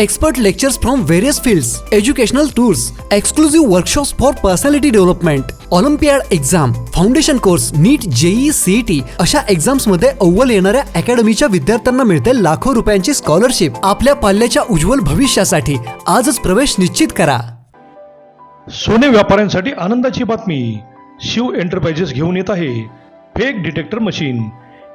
Expert lectures from various fields, educational tours exclusive workshops for personality development olympiad exam foundation course NEET JEE CET अशा एक्झाम्समध्ये अव्वल येणाऱ्या अकॅडमीच्या विद्यार्थ्यांना मिळते लाखो रुपयांची स्कॉलरशिप आपल्या पाल्याच्या उज्ज्वल भविष्यासाठी आजच प्रवेश निश्चित करा. सोने व्यापाऱ्यांसाठी आनंदाची बातमी. शिव एंटरप्राइजेस घेऊन येत आहे. फेक डिटेक्टर मशीन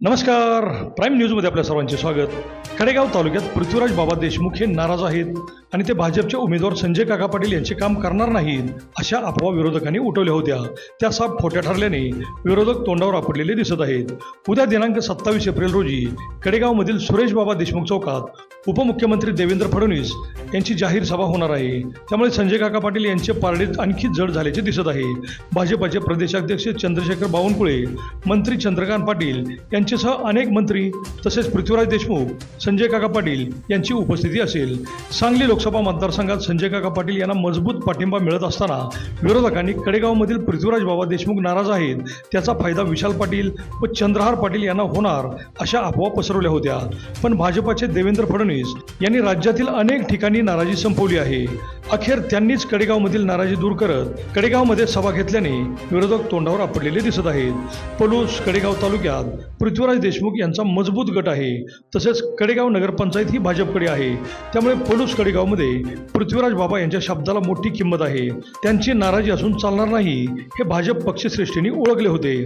नमस्कार. प्राईम न्यूजमध्ये आपल्या सर्वांचे स्वागत. कडेगाव तालुक्यात पृथ्वीराज बाबा देशमुख हे नाराज आहेत आणि ते भाजपचे उमेदवार संजय काका पाटील यांचे काम करणार नाहीत अशा अफवा विरोधकांनी उठवल्या होत्या. त्या साप खोट्या ठरल्याने विरोधक तोंडावर आपडलेले दिसत आहेत. उद्या दिनांक सत्तावीस एप्रिल रोजी कडेगावमधील सुरेश बाबा देशमुख चौकात उपमुख्यमंत्री देवेंद्र फडणवीस यांची जाहीर सभा होणार आहे. त्यामुळे संजय काका पाटील यांचे पारडीत आणखी जड झाल्याचे दिसत आहे. भाजपाचे प्रदेशाध्यक्ष चंद्रशेखर बावनकुळे मंत्री चंद्रकांत पाटील यांच्यासह अनेक मंत्री तसेच पृथ्वीराज देशमुख संजय काका पाटील यांची उपस्थिती असेल. सांगली लोकसभा मतदारसंघात संजय काका पाटील यांना मजबूत पाठिंबा मिळत असताना विरोधकांनी कडेगावमधील पृथ्वीराज बाबा देशमुख नाराज आहेत. त्याचा फायदा विशाल पाटील व चंद्रहार पाटील यांना होणार अशा अफवा पसरवल्या होत्या. पण भाजपाचे देवेंद्र फडणवीस यांनी राज्यातील अनेक ठिकाणी नाराजी संपवली आहे. अखेर त्यांनीच कडेगावमधील नाराजी दूर करत कडेगावमध्ये सभा घेतल्याने विरोधक तोंडावर आपडलेले दिसत आहेत. पलूस कडेगाव तालुक्यात पृथ्वीराज देशमुख यांचा मजबूत गट आहे. तसेच कडेगाव नगरपंचायत ही भाजपकडे आहे. त्यामुळे पलूस कडेगावमध्ये पृथ्वीराज बाबा यांच्या शब्दाला मोठी किंमत आहे. त्यांची नाराजी असून चालणार नाही हे भाजप पक्षश्रेष्ठींनी ओळखले होते.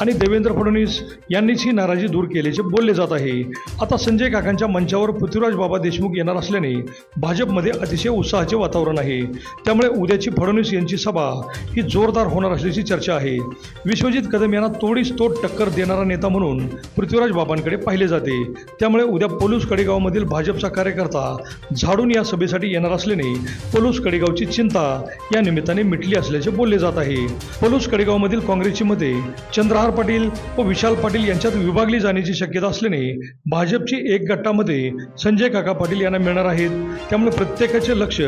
आणि देवेंद्र फडणवीस यांनीच ही नाराजी दूर केल्याचे बोलले जात आहे. आता संजय काकांच्या मंचावर पृथ्वीराज बाबा देशमुख येणार असल्याने भाजपमध्ये अतिशय उत्साहाचे वातावरण आहे त्यामुळे उद्याची फडणवीस यांची सभा ही जोरदार होणार असल्याची चर्चा आहे. विश्वजित कदम यांना तोडीस तोड टक्कर देणारा नेता म्हणून पृथ्वीराज बाबांकडे पाहिले जाते. त्यामुळे उद्या पोलूस कडेगावमधील भाजपचा कार्यकर्ता झाडून या सभेसाठी येणार असल्याने पोलूस कडेगावची चिंता या निमित्ताने मिटली असल्याचे बोलले जात आहे. पोलूस कडेगावमधील काँग्रेसची मते चंद्रहार पाटील व विशाल पाटील यांच्यात विभागली जाण्याची शक्यता असल्याने भाजपची एक गटामध्ये संजय काका पाटील यांना मिळणार आहेत. त्यामुळे प्रत्येकाचे लक्ष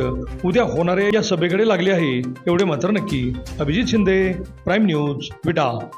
उद्या उद्या होणाऱ्या या सभेकडे लागले आहे एवढे मात्र नक्की. Abhijit Shinde prime news Vita.